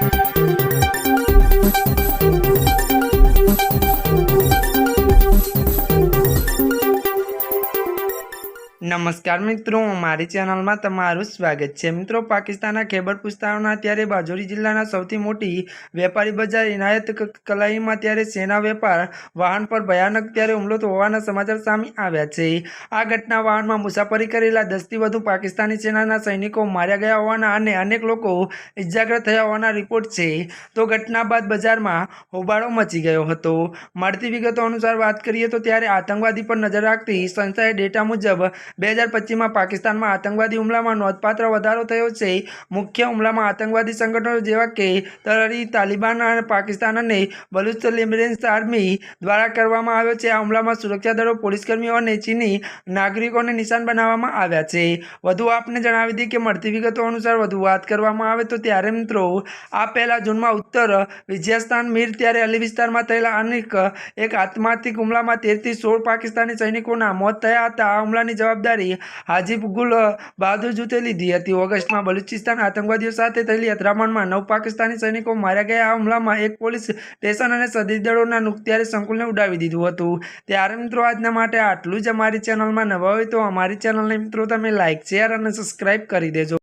Thank you. નમસ્કાર મિત્રો, મારી ચેનલમાં તમારું સ્વાગત છે. મિત્રો, પાકિસ્તાનના ખેબર પુસ્તાવના ત્યારે બાજોરી જિલ્લાના સૌથી મોટી વેપારી બજાર ઇનાયત કલાઈમાં ત્યારે સેના વેપાર વાહન પર ભયાનક ત્યારે હુમલો હોવાના સમાચાર સામે આવ્યા છે. આ ઘટના વાહનમાં મુસાફરી કરેલા દસથી વધુ પાકિસ્તાની સેનાના સૈનિકો માર્યા ગયા હોવાના અને અનેક લોકો ઇજાગ્રસ્ત થયા હોવાના રિપોર્ટ છે. તો ઘટના બાદ બજારમાં હોબાળો મચી ગયો હતો. મળતી વિગતો અનુસાર વાત કરીએ તો ત્યારે આતંકવાદી પર નજર રાખતી સંસ્થાએ ડેટા મુજબ બે હજાર પચીસમાં પાકિસ્તાનમાં આતંકવાદી હુમલામાં નોંધપાત્ર વધારો થયો છે. મુખ્ય હુમલામાં આતંકવાદી સંગઠનો જેવા કે તરરી તાલિબાન અને પાકિસ્તાન અને બલુચ લિબરેન્સ આર્મી દ્વારા કરવામાં આવ્યો છે. આ હુમલામાં સુરક્ષા દળો, પોલીસકર્મીઓ અને ચીની નાગરિકોને નિશાન બનાવવામાં આવ્યા છે. વધુ આપને જણાવી દઈએ કે મળતી વિગતો અનુસાર વધુ વાત કરવામાં આવે તો ત્યારે મિત્રો, આ પહેલાં જૂનમાં ઉત્તર વિજયસ્થાન મીર ત્યારે અલી વિસ્તારમાં થયેલા અનેક એક આત્માર્થિક હુમલામાં તેરથી સોળ પાકિસ્તાની સૈનિકોના મોત થયા હતા. આ હુમલાની જવાબદારી હાજીબ ગુલ બહાદુર જૂથે લીધી હતી. ઓગસ્ટમાં બલુચિસ્તાન આતંકવાદીઓ સાથે થયેલી અથડામણમાં નવ પાકિસ્તાની સૈનિકો માર્યા ગયા. આ હુમલામાં એક પોલીસ સ્ટેશન અને સદી દળોના નુકત્યારે સંકુલને ઉડાવી દીધું હતું. ત્યારે મિત્રો, આજના માટે આટલું જ અમારી ચેનલમાં નવા હોય તો અમારી ચેનલને મિત્રો, તમે લાઇક શેર અને સબસ્ક્રાઈબ કરી દેજો.